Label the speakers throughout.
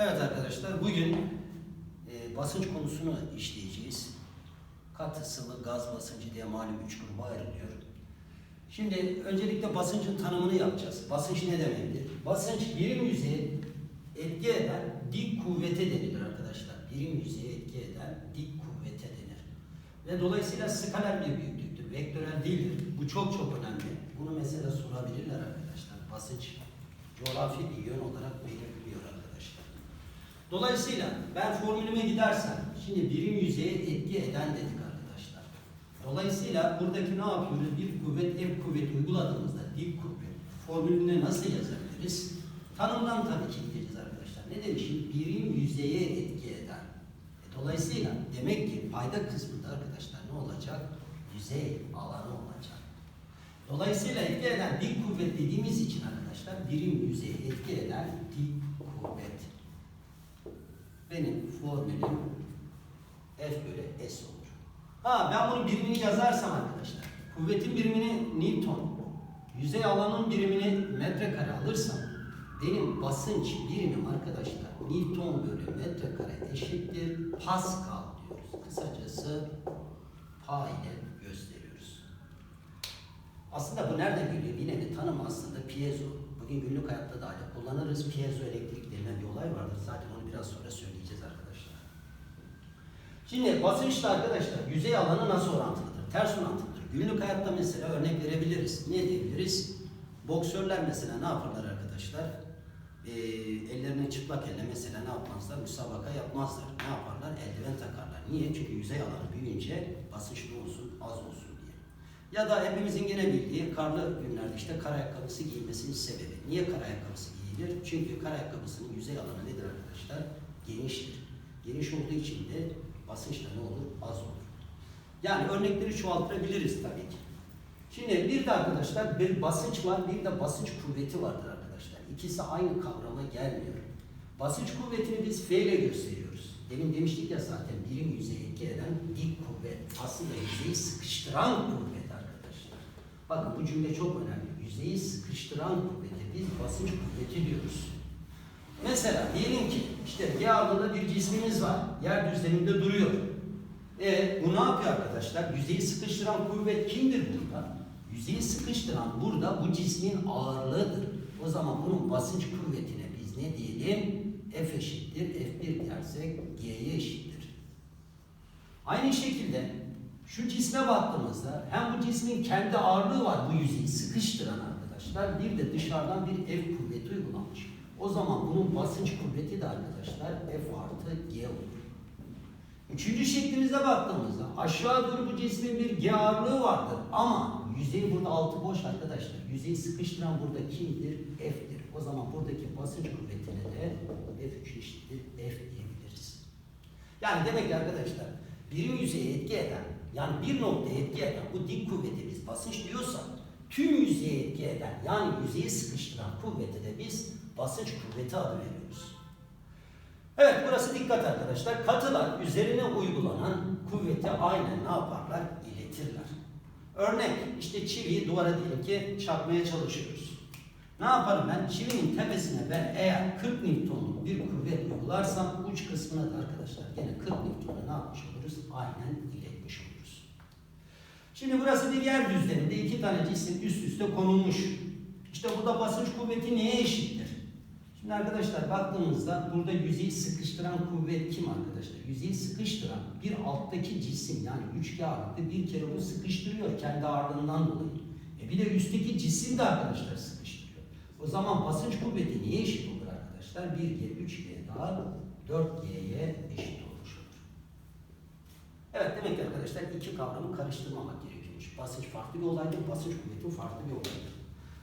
Speaker 1: Evet arkadaşlar bugün e, basınç konusunu işleyeceğiz. Katı, sıvı, gaz basıncı diye malum üç gruba ayrılıyor. Şimdi öncelikle basıncın tanımını yapacağız. Basınç ne demektir? Basınç birim yüzeye etki eden dik kuvvete denilir arkadaşlar. Birim yüzeye etki eden dik kuvvete denir. Ve dolayısıyla skaler bir büyüklüktür. Vektörel değildir. Bu çok çok önemli. Bunu mesela sorabilirler arkadaşlar. Basınç coğrafi bir yön olarak arkadaşlar. Dolayısıyla ben formülüme gidersem, şimdi birim yüzeye etki eden dedik arkadaşlar. Dolayısıyla buradaki ne yapıyoruz? Bir kuvvet, F kuvveti uyguladığımızda dik kuvvet formülüne nasıl yazabiliriz? Tanımdan tabii ki gideceğiz arkadaşlar. Ne demişim? Birim yüzeye etki eden. E, dolayısıyla demek ki payda kısmında arkadaşlar ne olacak? Yüzey alanı olacak. Dolayısıyla etki eden dik kuvvet dediğimiz için arkadaşlar birim yüzeye etki eden dik kuvvet. Benim formülüm F bölü S olur. Ha ben bunun birimini yazarsam arkadaşlar, kuvvetin birimini Newton, yüzey alanın birimini metrekare alırsam, benim basınç birimim arkadaşlar Newton bölü metrekare eşittir Pascal diyoruz. Kısacası Pa ile gösteriyoruz. Aslında bu nereden geliyor? Yine bir tanım aslında piezo. Bugün günlük hayatta da hala kullanırız. Piezo elektrik denilen bir olay vardır. Zaten onu biraz sonra söyleyeceğiz arkadaşlar. Şimdi basınçla arkadaşlar yüzey alanı nasıl orantılıdır? Ters orantılıdır. Günlük hayatta mesela örnek verebiliriz. Ne diyebiliriz? Boksörler mesela ne yaparlar arkadaşlar? Ee, ellerine çıplak elle mesela ne yapmazlar? Müsabaka yapmazlar. Ne yaparlar? Eldiven takarlar. Niye? Çünkü yüzey alanı büyüyünce basınç ne olsun? Az olsun diye. Ya da hepimizin gene bildiği karlı günlerde işte kar ayakkabısı giyilmesinin sebebi. Niye kar ayakkabısı giyilir? Çünkü kar ayakkabısının yüzey alanı nedir arkadaşlar? Geniştir. Geniş olduğu için de basınç da ne olur? Az olur. Yani örnekleri çoğaltabiliriz tabii ki. Şimdi bir de arkadaşlar bir basınç var, bir de basınç kuvveti vardır arkadaşlar. İkisi aynı kavrama gelmiyor. Basınç kuvvetini biz F ile gösteriyoruz. Demin demiştik ya zaten birim yüzeye etki eden dik kuvvet. Aslında yüzeyi sıkıştıran kuvvet arkadaşlar. Bakın bu cümle çok önemli. Yüzeyi sıkıştıran kuvvete biz basınç kuvveti diyoruz. Mesela diyelim ki işte ağırlığında bir cismimiz var. Yer düzleminde duruyor. E bu ne yapıyor arkadaşlar? Yüzeyi sıkıştıran kuvvet kimdir burada? Yüzeyi sıkıştıran burada bu cismin ağırlığıdır. O zaman bunun basınç kuvvetine biz ne diyelim? F eşittir. F1 dersek G'ye eşittir. Aynı şekilde şu cisme baktığımızda hem bu cismin kendi ağırlığı var bu yüzeyi sıkıştıran arkadaşlar. Bir de dışarıdan bir F kuvveti uygulanmış. O zaman bunun basınç kuvveti de arkadaşlar F artı G olur. Üçüncü şeklimizde baktığımızda aşağı doğru bu cismin bir G ağırlığı vardır ama yüzey burada altı boş arkadaşlar. Yüzeyi sıkıştıran burada kimdir? F'tir. O zaman buradaki basınç kuvvetine de F3 eşittir F diyebiliriz. Yani demek ki arkadaşlar birim yüzeye etki eden yani bir noktaya etki eden bu dik kuvvete biz basınç diyorsak tüm yüzeye etki eden yani yüzeyi sıkıştıran kuvvete de biz basınç kuvveti adı veriyoruz. Evet burası dikkat arkadaşlar. Katılar üzerine uygulanan kuvveti aynen ne yaparlar? İletirler. Örnek işte çiviyi duvara diyelim ki çarpmaya çalışıyoruz. Ne yaparım ben? Çivinin tepesine ben eğer 40 Newton'luk bir kuvvet uygularsam uç kısmına da arkadaşlar gene 40 Newton'la ne yapmış oluruz? Aynen iletmiş oluruz. Şimdi burası bir yer düzleminde iki tane cisim üst üste konulmuş. İşte burada basınç kuvveti neye eşittir? Şimdi arkadaşlar baktığımızda burada yüzeyi sıkıştıran kuvvet kim arkadaşlar? Yüzeyi sıkıştıran bir alttaki cisim yani üçgen ağırlıklı bir kere bu sıkıştırıyor kendi ağırlığından dolayı. E bir de üstteki cisim de arkadaşlar sıkıştırıyor. O zaman basınç kuvveti niye eşit olur arkadaşlar? 1G, 3G daha 4G'ye eşit olmuş olur. Evet demek ki arkadaşlar iki kavramı karıştırmamak gerekiyormuş. Basınç farklı bir olaydır, basınç kuvveti farklı bir olaydır.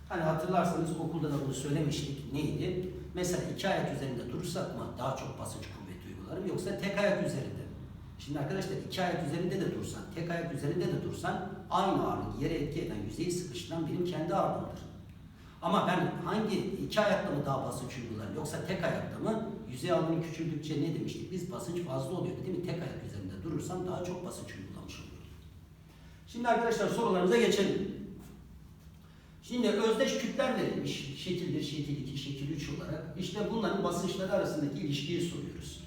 Speaker 1: Hani hatırlarsanız okulda da bunu söylemiştik. Neydi? Mesela iki ayak üzerinde durursak mı daha çok basınç kuvveti uygularım yoksa tek ayak üzerinde? Şimdi arkadaşlar iki ayak üzerinde de dursan, tek ayak üzerinde de dursan aynı ağırlık yere etki eden yüzeyi sıkıştıran benim kendi ağırlığımdır. Ama ben hangi iki ayakta mı daha basınç uygularım yoksa tek ayakta mı? Yüzey alanı küçüldükçe ne demiştik? Biz basınç fazla oluyor değil mi? Tek ayak üzerinde durursam daha çok basınç uygulamış oluyorum. Şimdi arkadaşlar sorularımıza geçelim. Şimdi özdeş kütler verilmiş. Şekil 1, şekil 2, şekil 3 olarak. İşte bunların basınçları arasındaki ilişkiyi soruyoruz.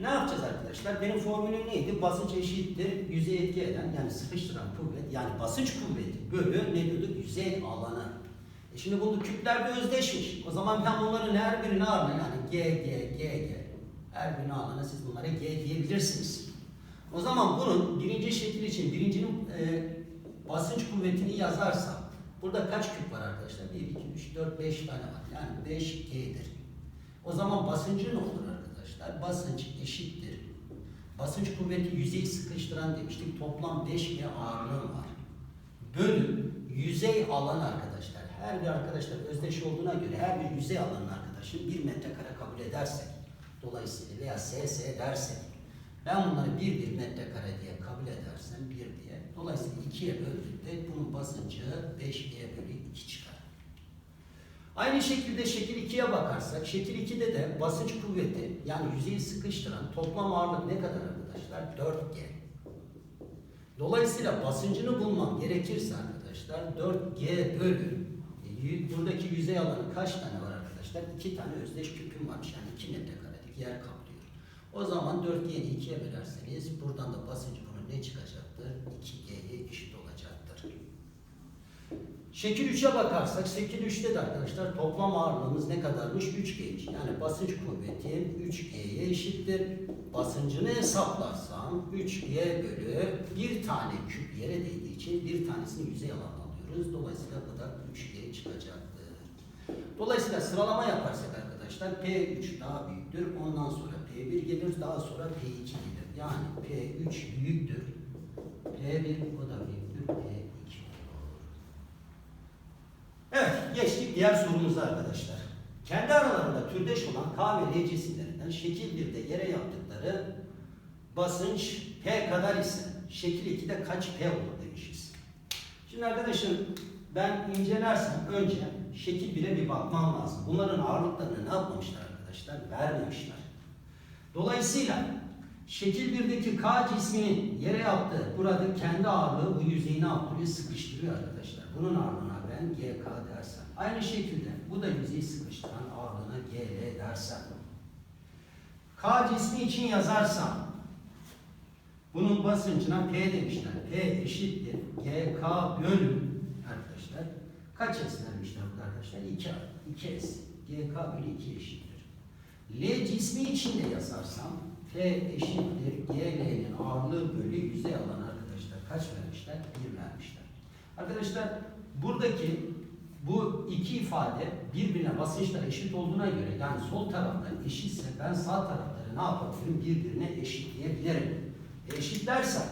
Speaker 1: Ne yapacağız arkadaşlar? Benim formülüm neydi? Basınç eşittir yüzey etki eden yani sıkıştıran kuvvet yani basınç kuvveti bölü ne diyorduk? Yüzey alanı. E şimdi bunu kütlerde özdeşmiş. O zaman ben bunların her birine ağırına yani G, G, G, G her birine ağırına siz bunlara G diyebilirsiniz. O zaman bunun birinci şekil için birincinin e, basınç kuvvetini yazarsam burada kaç küp var arkadaşlar? 1, 2, 3, 4, 5 tane var. Yani 5G'dir. O zaman basıncı ne olur arkadaşlar? Basınç eşittir. Basınç kuvveti yüzeyi sıkıştıran demiştik. Toplam 5G ağırlığım var. Bölü yüzey alan arkadaşlar. Her bir arkadaşlar özdeş olduğuna göre her bir yüzey alanın arkadaşın 1 metrekare kabul edersek dolayısıyla veya SS dersek ben bunları 1 1 metrekare diye kabul edersem 1 diye dolayısıyla 2'ye böldüğümde bunun basıncı 5G bölü 2 çıkar. Aynı şekilde şekil 2'ye bakarsak, şekil 2'de de basınç kuvveti yani yüzeyi sıkıştıran toplam ağırlık ne kadar arkadaşlar? 4G. Dolayısıyla basıncını bulmam gerekirse arkadaşlar 4G bölü e, buradaki yüzey alanı kaç tane var arkadaşlar? 2 tane özdeş küpüm varmış yani 2 metrekarelik yer kaplıyor. O zaman 4G'yi 2'ye bölerseniz buradan da bunun ne çıkacaktır? 2G'ye eşit olacaktır. Şekil 3'e bakarsak, şekil 3'te de arkadaşlar toplam ağırlığımız ne kadarmış? 3G'ymiş. Yani basınç kuvveti 3G'ye eşittir. Basıncını hesaplarsam 3G bölü bir tane küp yere değdiği için bir tanesini yüzey alanı alıyoruz. Dolayısıyla bu da 3G çıkacaktır. Dolayısıyla sıralama yaparsak arkadaşlar P3 daha büyüktür. Ondan sonra P1 gelir. Daha sonra P2 gelir. Yani P3 büyüktür. P1 o da büyüktür. P2 olur. Evet, geçtik diğer sorumuza arkadaşlar. Kendi aralarında türdeş olan K ve L cisimlerinden şekil 1'de yere yaptıkları basınç P kadar ise şekil 2'de kaç P olur demişiz. Şimdi arkadaşım ben incelersem önce şekil 1'e bir bakmam lazım. Bunların ağırlıklarını ne yapmamışlar arkadaşlar? Vermemişler. Dolayısıyla şekil 1'deki K cisminin yere yaptığı burada kendi ağırlığı bu yüzeyi ne yaptırıyor? Sıkıştırıyor arkadaşlar. Bunun ağırlığına ben GK dersem. Aynı şekilde bu da yüzeyi sıkıştıran ağırlığına GL dersem. K cismi için yazarsam bunun basıncına P demişler. P eşittir GK bölü arkadaşlar. Kaç S vermişler burada arkadaşlar? 2 2 S. GK bölü 2 eşittir. L cismi için de yazarsam P eşittir GL'nin ağırlığı bölü yüzey alanı arkadaşlar. Kaç vermişler? 1 vermişler. Arkadaşlar buradaki bu iki ifade birbirine basınçlar eşit olduğuna göre yani sol taraflar eşitse ben sağ tarafları ne yapabilirim? Birbirine eşitleyebilirim. Eşitlersem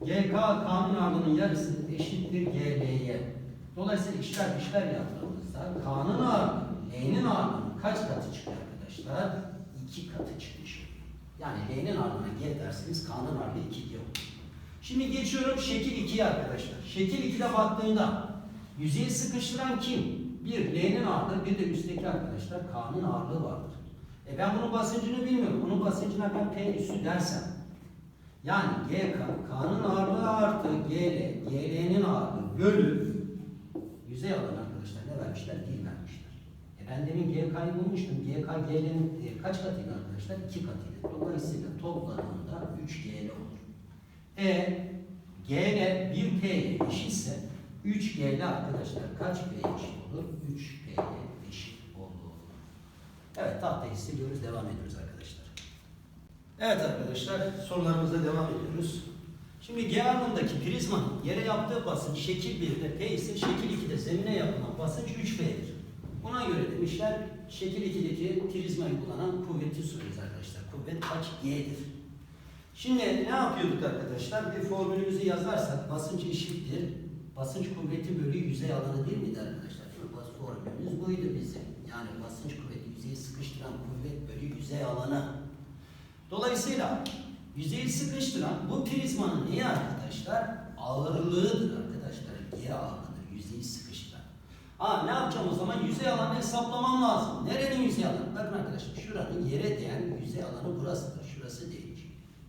Speaker 1: GK K'nın ağırlığının yarısı eşittir GL'ye. Dolayısıyla işler işler yaptığımızda K'nın ağırlığı L'nin ağırlığının kaç katı çıkıyor arkadaşlar? 2 katı çıkmış. Yani L'nin ağırlığına G derseniz K'nın ağırlığı 2G olur. Şimdi geçiyorum şekil 2'ye arkadaşlar. Şekil 2'de baktığında yüzeyi sıkıştıran kim? Bir L'nin ağırlığı, bir de üstteki arkadaşlar K'nın ağırlığı vardır. E ben bunun basıncını bilmiyorum. Bunun basıncına ben P üssü dersem. Yani GK, K'nın ağırlığı artı GL, GL'nin ağırlığı bölü yüzey alanı arkadaşlar ne vermişler? 1 vermişler. Ben demin GK'yı bulmuştum. GK GL'nin e, kaç katıydı arkadaşlar? 2 katıydı. Dolayısıyla topladığında 3 GL olur. E GL 1 P'ye eşitse 3 GL arkadaşlar kaç P'ye eşit olur? 3 P'ye eşit olur. Evet tahtayı siliyoruz. Devam ediyoruz arkadaşlar. Evet arkadaşlar sorularımıza devam ediyoruz. Şimdi G anındaki prizmanın yere yaptığı basınç şekil 1'de P ise şekil 2'de zemine yapılan basınç 3P'dir. Buna göre demişler şekil 2'deki prizmayı kullanan kuvveti soruyoruz arkadaşlar. Kuvvet kaç G'dir? Şimdi ne yapıyorduk arkadaşlar? Bir formülümüzü yazarsak basınç eşittir. Basınç kuvveti bölü yüzey alanı değil miydi arkadaşlar? Bas formülümüz buydu bizim. Yani basınç kuvveti yüzeyi sıkıştıran kuvvet bölü yüzey alanı. Dolayısıyla yüzeyi sıkıştıran bu prizmanın neyi arkadaşlar? Ağırlığıdır arkadaşlar. G ağırlığıdır. Aa ne yapacağım o zaman? Yüzey alanını hesaplamam lazım. Nerenin yüzey alanı? Bakın arkadaşlar şuranın yere değen yüzey alanı burasıdır. Şurası değil.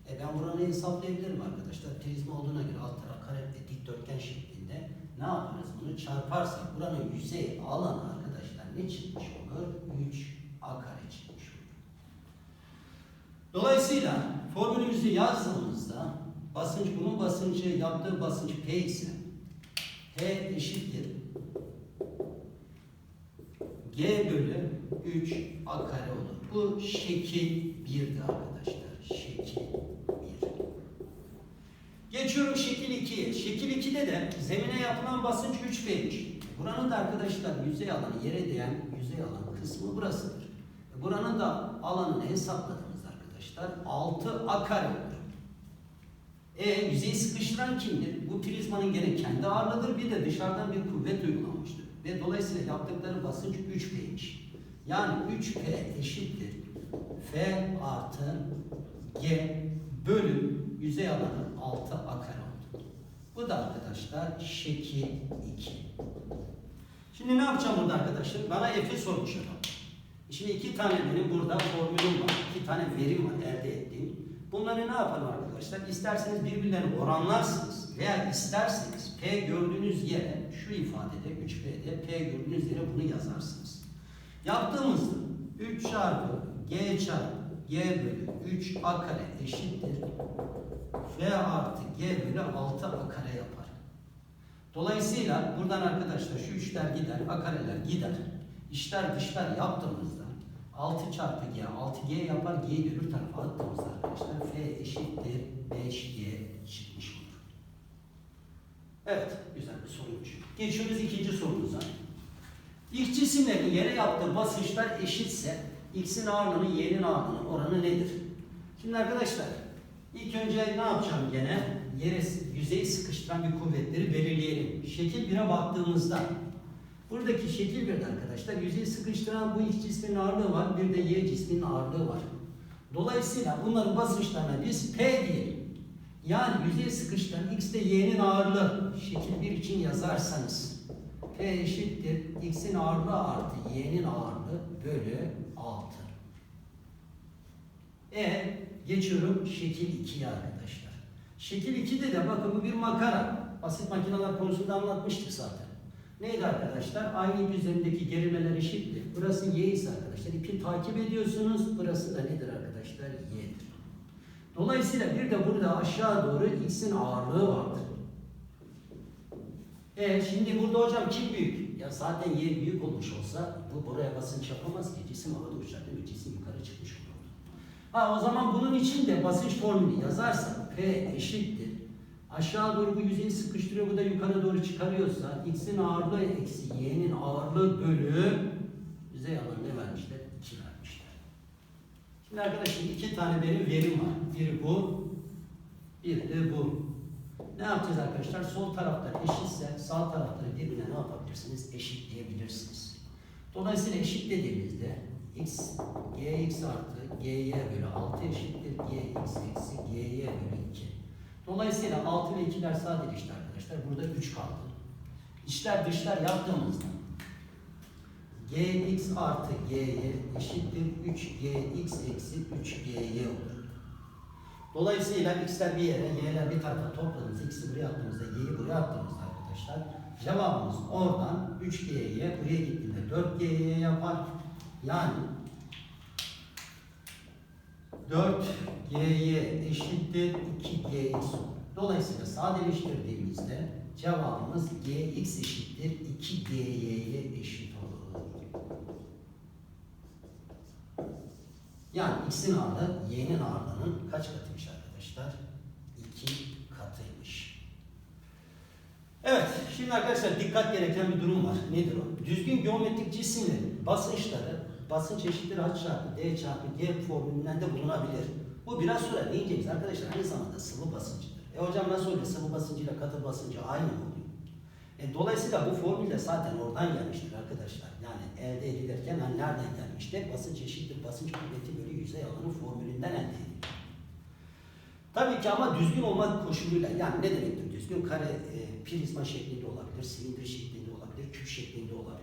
Speaker 1: E ben buranı hesaplayabilirim arkadaşlar. Prizma olduğuna göre alt taraf kare dikdörtgen şeklinde ne yaparız? Bunu çarparsak buranın yüzey alanı arkadaşlar ne çıkmış olur? 3 a kare çıkmış olur. Dolayısıyla formülümüzü yazdığımızda basınç bunun basıncı yaptığı basınç P ise P eşittir G bölü 3 a kare olur. Bu şekil 1'di arkadaşlar. Şekil 1. Geçiyorum şekil 2'ye. Şekil 2'de de zemine yapılan basınç 3 P'ymiş. Buranın da arkadaşlar yüzey alanı yere değen yüzey alan kısmı burasıdır. Buranın da alanını hesapladığımızda arkadaşlar 6 a kare olur. E yüzeyi sıkıştıran kimdir? Bu prizmanın gene kendi ağırlığıdır. Bir de dışarıdan bir kuvvet uygulanmıştır. Ve dolayısıyla yaptıkları basınç 3P'ymiş. Yani 3P eşittir F artı G bölü yüzey alanı 6 a kare oldu. Bu da arkadaşlar şekil 2. Şimdi ne yapacağım burada arkadaşlar? Bana F'i sormuş adam. Şimdi iki tane benim burada formülüm var. iki tane verim var elde. Bunları ne yapalım arkadaşlar? İsterseniz birbirlerini oranlarsınız veya isterseniz P gördüğünüz yere şu ifadede 3P'de P gördüğünüz yere bunu yazarsınız. Yaptığımızda 3 çarpı G çarpı G bölü 3 A kare eşittir. F artı G bölü 6 A kare yapar. Dolayısıyla buradan arkadaşlar şu üçler gider, A kareler gider. İşler dışlar yaptığımızda 6 çarpı G 6G yapar. G'yi öbür tarafa attığımızda arkadaşlar F eşittir 5G çıkmış olur. Evet, güzel bir soruymuş. Geçiyoruz ikinci sorumuza. İlk cisimlerin yere yaptığı basınçlar eşitse X'in ağırlığının Y'nin ağırlığının oranı nedir? Şimdi arkadaşlar ilk önce ne yapacağım gene? Yere yüzeyi sıkıştıran bir kuvvetleri belirleyelim. Şekil 1'e baktığımızda buradaki şekil 1'de arkadaşlar yüzeyi sıkıştıran bu X cisminin ağırlığı var. Bir de Y cisminin ağırlığı var. Dolayısıyla bunların basınçlarına biz P diyelim. Yani yüzeyi sıkıştıran X de Y'nin ağırlığı. Şekil 1 için yazarsanız P eşittir X'in ağırlığı artı Y'nin ağırlığı bölü 6. E geçiyorum şekil 2'ye arkadaşlar. Şekil 2'de de bakın bu bir makara. Basit makineler konusunda anlatmıştık zaten. Neydi arkadaşlar? Aynı ip üzerindeki gerimeler eşittir. Burası Y ise arkadaşlar ipi takip ediyorsunuz. Burası da nedir arkadaşlar? Y'dir. Dolayısıyla bir de burada aşağı doğru X'in ağırlığı vardır. E şimdi burada hocam kim büyük? Ya zaten Y büyük olmuş olsa bu buraya basınç yapamaz ki. Cisim havada uçar değil mi? Cisim yukarı çıkmış olur. Ha o zaman bunun için de basınç formülü yazarsak P eşittir. Aşağı doğru bu yüzeyi sıkıştırıyor, bu da yukarı doğru çıkarıyorsa X'in ağırlığı eksi Y'nin ağırlığı bölü yüzey alanı ne vermişler? 2 vermişler. Şimdi arkadaşlar iki tane benim verim var. Biri bu, bir de bu. Ne yapacağız arkadaşlar? Sol taraflar eşitse sağ tarafları birbirine ne yapabilirsiniz? Eşitleyebilirsiniz. Dolayısıyla eşitlediğimizde x, gx artı gy bölü 6 eşittir gx eksi gy bölü 2. Dolayısıyla 6 ve 2'ler sadeleşti arkadaşlar. Burada 3 kaldı. İçler dışlar yaptığımızda gx artı gy eşittir 3gx eksi 3gy olur. Dolayısıyla x'ler bir yere, y'ler bir tarafa topladığımızda, x'i buraya attığımızda, y'yi buraya attığımızda arkadaşlar cevabımız oradan 3g'ye buraya gittiğinde 4g'ye yapar. Yani 4G'ye eşittir 2Gx olur. Dolayısıyla sadeleştirdiğimizde cevabımız Gx eşittir 2Gy'ye eşit olur. Yani x'in ağırlığı y'nin ağırlığının kaç katıymış arkadaşlar? 2 katıymış. Evet, şimdi arkadaşlar dikkat gereken bir durum var. Nedir o? Düzgün geometrik cisimlerin basınçları basınç eşittir h çarpı d çarpı g formülünden de bulunabilir. Bu biraz sonra ne diyeceğiz arkadaşlar aynı zamanda sıvı basıncıdır. E hocam nasıl oluyor sıvı basıncıyla katı basıncı aynı mı oluyor? E, dolayısıyla bu formül de zaten oradan gelmiştir arkadaşlar. Yani elde edilirken hani nereden gelmiştir? Basınç eşittir basınç kuvveti bölü yüzey alanı formülünden elde ediliyor. Tabii ki ama düzgün olmak koşuluyla yani ne demektir düzgün? Kare e, prizma şeklinde olabilir, silindir şeklinde olabilir, küp şeklinde olabilir.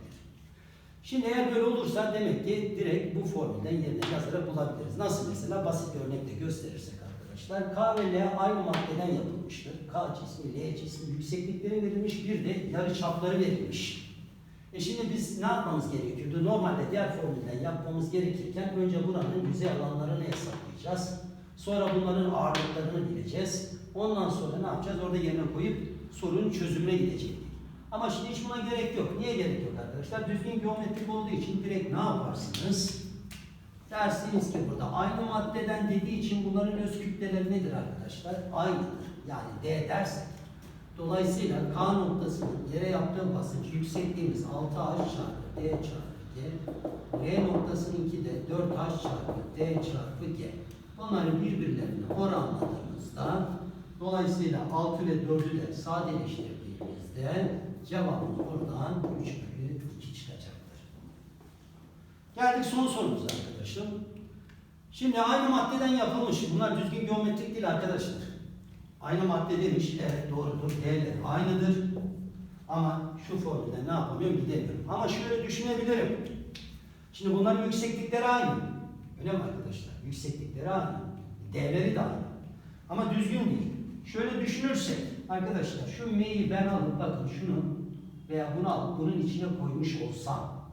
Speaker 1: Şimdi eğer böyle olursa demek ki direkt bu formülden yerine yazarak bulabiliriz. Nasıl mesela basit bir örnekle gösterirsek arkadaşlar. K ve L aynı maddeden yapılmıştır. K cismi, L cismi yükseklikleri verilmiş, bir de yarı çapları verilmiş. E şimdi biz ne yapmamız gerekiyordu? Normalde diğer formülden yapmamız gerekirken önce buranın yüzey alanlarını hesaplayacağız. Sonra bunların ağırlıklarını bileceğiz. Ondan sonra ne yapacağız? Orada yerine koyup sorunun çözümüne gidecektik. Ama şimdi hiç buna gerek yok. Niye gerek yok arkadaşlar? Düzgün geometrik olduğu için direkt ne yaparsınız? Dersiniz ki burada aynı maddeden dediği için bunların öz kütleleri nedir arkadaşlar? Aynıdır. Yani D dersek. Dolayısıyla K noktasının yere yaptığı basınç yüksekliğimiz 6H çarpı D çarpı G. L noktasınınki de 4H çarpı D çarpı G. Bunları birbirlerine oranladığımızda dolayısıyla 6 ile 4'ü de sadeleştirdiğimizde cevabımız buradan 3 bölü 2 çıkacaktır. Geldik son sorumuza arkadaşım. Şimdi aynı maddeden yapılmış. Bunlar düzgün geometrik değil arkadaşlar. Aynı madde demiş. Evet doğrudur. Değerleri aynıdır. Ama şu formülden ne yapamıyorum gidemiyorum. Ama şöyle düşünebilirim. Şimdi bunların yükseklikleri aynı. Öyle mi arkadaşlar? Yükseklikleri aynı. Değerleri de aynı. Ama düzgün değil. Şöyle düşünürsek arkadaşlar şu m'yi ben alıp bakın şunu veya bunu alıp bunun içine koymuş olsam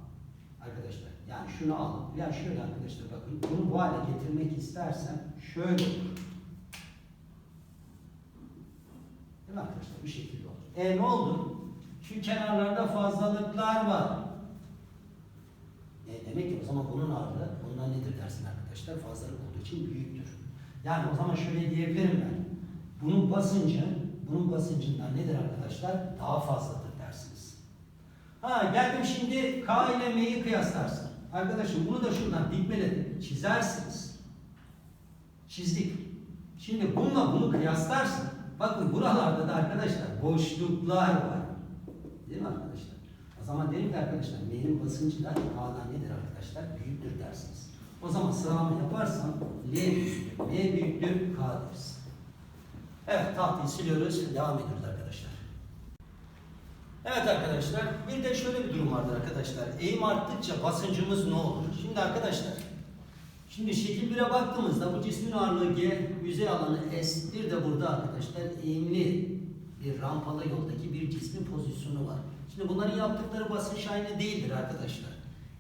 Speaker 1: arkadaşlar yani şunu alıp ya şöyle arkadaşlar bakın bunu bu hale getirmek istersem şöyle olur. Değil mi arkadaşlar? Bu şekilde olur. E ne oldu? Şu kenarlarda fazlalıklar var. E demek ki o zaman bunun ağırlığı bundan nedir dersin arkadaşlar? Fazlalık olduğu için büyüktür. Yani o zaman şöyle diyebilirim ben. Bunun basıncı, bunun basıncından nedir arkadaşlar? Daha fazladır dersiniz. Ha geldim şimdi K ile M'yi kıyaslarsın. Arkadaşım bunu da şuradan dikmeledim. Çizersiniz. Çizdik. Şimdi bununla bunu kıyaslarsın. Bakın buralarda da arkadaşlar boşluklar var. Değil mi arkadaşlar? O zaman derim ki arkadaşlar M'nin basıncı da K'dan nedir arkadaşlar? Büyüktür dersiniz. O zaman sıralama yaparsam L büyüktür, M büyüktür, K deriz. Evet tahtayı siliyoruz. Devam ediyoruz arkadaşlar. Evet arkadaşlar bir de şöyle bir durum vardır arkadaşlar. Eğim arttıkça basıncımız ne olur? Şimdi arkadaşlar Şimdi şekil 1'e baktığımızda bu cismin ağırlığı G, yüzey alanı S, bir de burada arkadaşlar eğimli bir rampalı yoldaki bir cismin pozisyonu var. Şimdi bunların yaptıkları basınç aynı değildir arkadaşlar.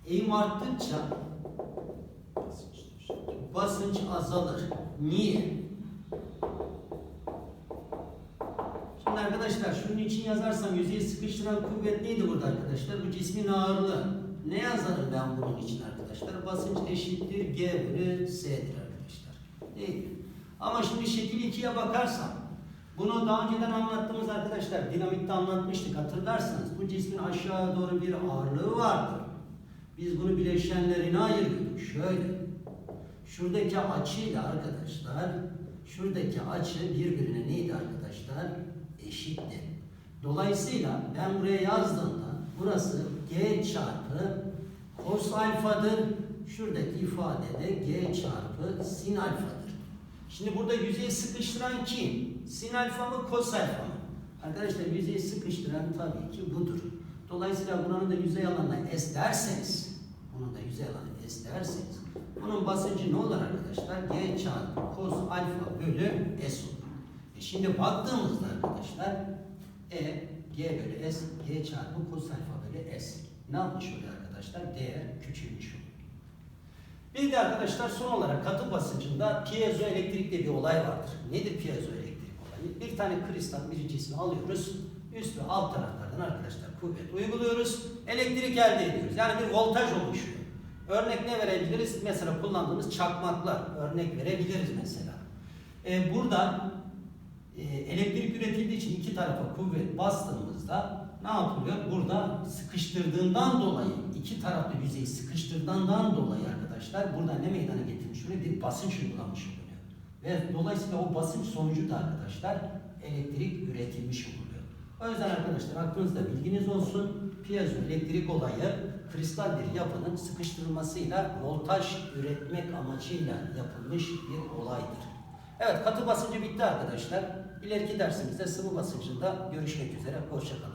Speaker 1: Eğim arttıkça basınç azalır. Niye? Şimdi arkadaşlar şunun için yazarsam yüzeyi sıkıştıran kuvvet neydi burada arkadaşlar? Bu cismin ağırlığı. Ne yazarım ben bunun için arkadaşlar? Basınç eşittir G bölü S'dir arkadaşlar. Değil. Ama şimdi şekil 2'ye bakarsam bunu daha önceden anlattığımız arkadaşlar dinamitte anlatmıştık hatırlarsanız. Bu cismin aşağı doğru bir ağırlığı vardır. Biz bunu bileşenlerine ayırdık. Şöyle. Şuradaki açıyla arkadaşlar şuradaki açı birbirine neydi arkadaşlar? Eşitti. Dolayısıyla ben buraya yazdığımda burası G çarpı cos alfadır. Şuradaki ifade de G çarpı sin alfadır. Şimdi burada yüzeyi sıkıştıran kim? Sin alfa mı, cos alfa mı? Arkadaşlar yüzeyi sıkıştıran tabii ki budur. Dolayısıyla buranın da yüzey alanına S derseniz, bunun da yüzey alanı S derseniz, bunun basıncı ne olur arkadaşlar? G çarpı cos alfa bölü S olur. E şimdi baktığımızda arkadaşlar, E, G bölü S, G çarpı cos alfa bölü S. Ne yapmış oluyor arkadaşlar? Değer küçülmüş oluyor. Bir de arkadaşlar son olarak katı basıncında piezoelektrik diye bir olay vardır. Nedir piezoelektrik olayı? Bir tane kristal bir cismi alıyoruz. Üst ve alt taraflardan arkadaşlar kuvvet uyguluyoruz. Elektrik elde ediyoruz. Yani bir voltaj oluşuyor. Örnek ne verebiliriz? Mesela kullandığımız çakmaklar. Örnek verebiliriz mesela. Ee, burada e, elektrik üretildiği için iki tarafa kuvvet bastığımızda ne yapılıyor? Burada sıkıştırdığından dolayı, iki taraflı yüzeyi sıkıştırdığından dolayı arkadaşlar burada ne meydana getirmiş oluyor? Bir basınç uygulanmış oluyor. Ve dolayısıyla o basınç sonucu da arkadaşlar elektrik üretilmiş oluyor. O yüzden arkadaşlar aklınızda bilginiz olsun. Piezo elektrik olayı kristal bir yapının sıkıştırılmasıyla voltaj üretmek amacıyla yapılmış bir olaydır. Evet katı basıncı bitti arkadaşlar. İleriki dersimizde sıvı basıncında görüşmek üzere. Hoşçakalın.